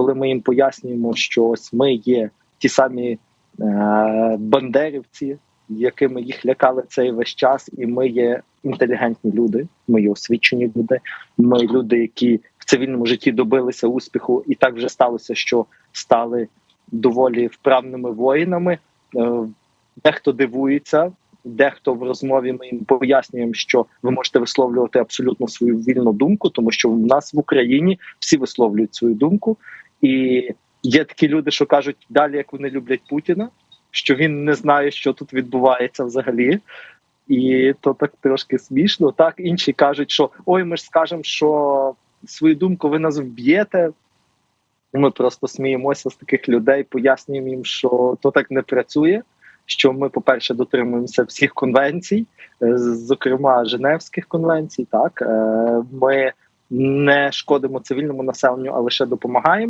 коли ми їм пояснюємо, що ось ми є ті самі е, бандерівці, якими їх лякали цей весь час, і ми є інтелігентні люди, ми є освічені люди. Ми люди, які в цивільному житті добилися успіху, і так вже сталося, що стали доволі вправними воїнами. Е, Дехто дивується, дехто в розмові ми їм пояснюємо, що ви можете висловлювати абсолютно свою вільну думку, тому що в нас в Україні всі висловлюють свою думку, і є такі люди, що кажуть далі, як вони люблять Путіна, що він не знає, що тут відбувається взагалі. І то так трошки смішно. Так інші кажуть, що ой, ми ж скажемо, що свою думку ви нас вб'єте. Ми просто сміємося з таких людей, пояснюємо їм, що то так не працює. Що ми, по-перше, дотримуємося всіх конвенцій, е, зокрема Женевських конвенцій. Так е, ми не шкодимо цивільному населенню, а лише допомагаємо.